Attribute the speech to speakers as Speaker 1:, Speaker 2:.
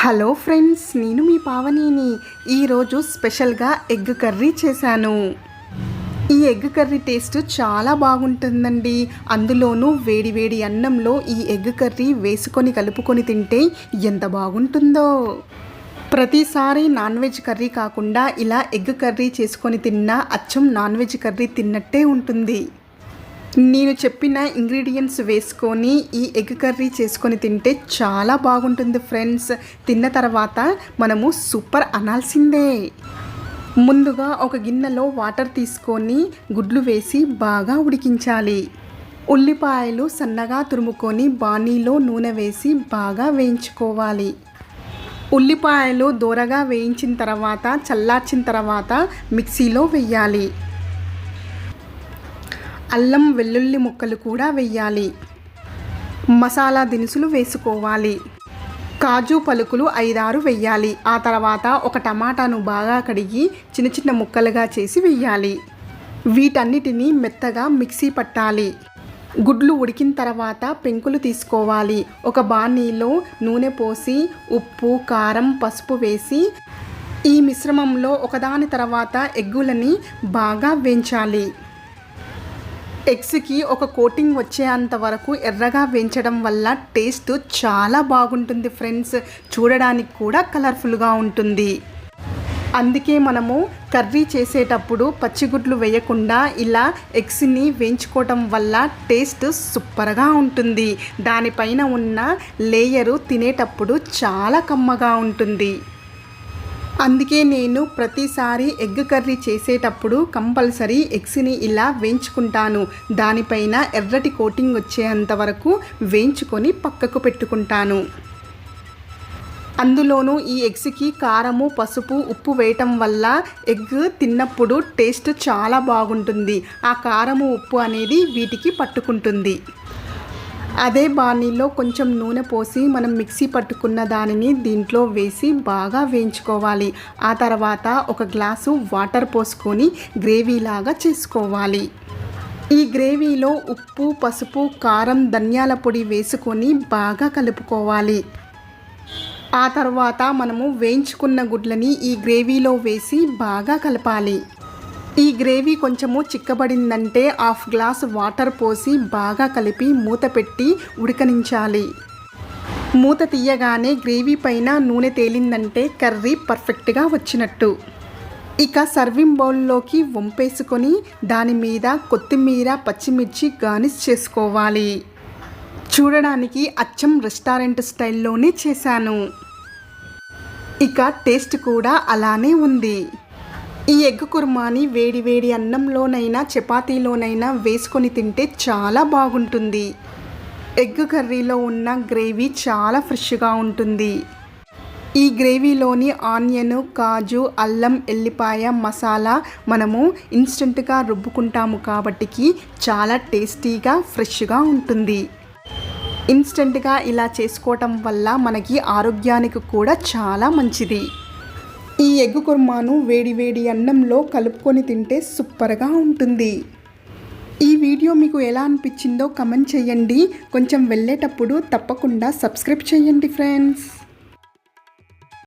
Speaker 1: Hello friends నేను మీ పావనీని ఈరోజు స్పెషల్గా ఎగ్ కర్రీ చేశాను. ఈ ఎగ్ కర్రీ టేస్ట్ చాలా బాగుంటుందండి. అందులోనూ వేడి వేడి అన్నంలో ఈ ఎగ్ కర్రీ వేసుకొని కలుపుకొని తింటే ఎంత బాగుంటుందో. ప్రతిసారి నాన్ వెజ్ కర్రీ కాకుండా ఇలా ఎగ్ కర్రీ చేసుకొని తిన్నా అచ్చం నాన్ వెజ్ కర్రీ తిన్నట్టే ఉంటుంది. నేను చెప్పిన ఇంగ్రీడియంట్స్ వేసుకొని ఈ ఎగ్ కర్రీ చేసుకొని తింటే చాలా బాగుంటుంది ఫ్రెండ్స్ తిన్న తర్వాత మనము సూపర్ అనాల్సిందే. ముందుగా ఒక గిన్నెలో వాటర్ తీసుకొని గుడ్లు వేసి బాగా ఉడికించాలి. ఉల్లిపాయలు సన్నగా తురుముకొని బాణీలో నూనె వేసి బాగా వేయించుకోవాలి. ఉల్లిపాయలు దూరగా వేయించిన తర్వాత చల్లార్చిన తర్వాత మిక్సీలో వెయ్యాలి అల్లం వెల్లుల్లి ముక్కలు కూడా వెయ్యాలి. మసాలా దినుసులు వేసుకోవాలి. కాజు పలుకులు ఐదారు వెయ్యాలి. ఆ తర్వాత ఒక టమాటాను బాగా కడిగి చిన్న చిన్న ముక్కలుగా చేసి వెయ్యాలి. వీటన్నిటిని మెత్తగా మిక్సీ పట్టాలి. గుడ్లు ఉడికిన తర్వాత పెంకులు తీసుకోవాలి. ఒక బాణీలో నూనె పోసి ఉప్పు కారం పసుపు వేసి ఈ మిశ్రమంలో ఒకదాని తర్వాత ఎగ్గులని బాగా వేయించాలి. ఎగ్స్కి ఒక కోటింగ్ వచ్చేంత వరకు ఎర్రగా వేయించడం వల్ల టేస్ట్ చాలా బాగుంటుంది ఫ్రెండ్స్. చూడడానికి కూడా కలర్ఫుల్గా ఉంటుంది. అందుకే మనము కర్రీ చేసేటప్పుడు పచ్చిగుడ్లు వేయకుండా ఇలా ఎగ్స్ని వేయించుకోవటం వల్ల టేస్ట్ సూపర్గా ఉంటుంది. దానిపైన ఉన్న లేయరు తినేటప్పుడు చాలా కమ్మగా ఉంటుంది. అందుకే నేను ప్రతిసారి ఎగ్ కర్రీ చేసేటప్పుడు కంపల్సరీ ఎగ్స్ని ఇలా వేయించుకుంటాను. దానిపైన ఎర్రటి కోటింగ్ వచ్చేంత వరకు వేయించుకొని పక్కకు పెట్టుకుంటాను. అందులోనూ ఈ ఎగ్స్కి కారము పసుపు ఉప్పు వేయటం వల్ల ఎగ్ తిన్నప్పుడు టేస్ట్ చాలా బాగుంటుంది. ఆ కారము ఉప్పు అనేది వీటికి పట్టుకుంటుంది. అదే బాణీలో కొంచెం నూనె పోసి మనం మిక్సీ పట్టుకున్న దానిని దీంట్లో వేసి బాగా వేయించుకోవాలి. ఆ తర్వాత ఒక గ్లాసు వాటర్ పోసుకొని గ్రేవీలాగా చేసుకోవాలి. ఈ గ్రేవీలో ఉప్పు పసుపు కారం ధనియాల పొడి వేసుకొని బాగా కలుపుకోవాలి. ఆ తర్వాత మనము వేయించుకున్న గుడ్లని ఈ గ్రేవీలో వేసి బాగా కలపాలి. ఈ గ్రేవీ కొంచెము చిక్కబడిందంటే హాఫ్ గ్లాస్ వాటర్ పోసి బాగా కలిపి మూత పెట్టి ఉడకనించాలి. మూత తీయగానే గ్రేవీ పైన నూనె తేలిందంటే కర్రీ పర్ఫెక్ట్గా వచ్చినట్టు. ఇక సర్వింగ్ బౌల్లోకి వంపేసుకొని దాని మీద కొత్తిమీర పచ్చిమిర్చి గార్నిష్ చేసుకోవాలి. చూడడానికి అచ్చం రెస్టారెంట్ స్టైల్లోనే చేశాను. ఇక టేస్ట్ కూడా అలానే ఉంది. ఈ ఎగ్ కుర్మాని వేడి వేడి అన్నంలోనైనా చపాతీలోనైనా వేసుకొని తింటే చాలా బాగుంటుంది. ఎగ్ కర్రీలో ఉన్న గ్రేవీ చాలా ఫ్రెష్గా ఉంటుంది. ఈ గ్రేవీలోని ఆనియన్ కాజు అల్లం ఎల్లిపాయ మసాలా మనము ఇన్స్టెంట్గా రుబ్బుకుంటాము కాబట్టికి చాలా టేస్టీగా ఫ్రెష్గా ఉంటుంది. ఇన్స్టెంట్గా ఇలా చేసుకోవటం వల్ల మనకి ఆరోగ్యానికి కూడా చాలా మంచిది. ఈ ఎగ్గు కుర్మాను వేడి వేడి అన్నంలో కలుపుకొని తింటే సూపర్గా ఉంటుంది. ఈ వీడియో మీకు ఎలా అనిపించిందో కమెంట్ చేయండి. కొంచెం వెళ్ళేటప్పుడు తప్పకుండా సబ్స్క్రైబ్ చేయండి ఫ్రెండ్స్.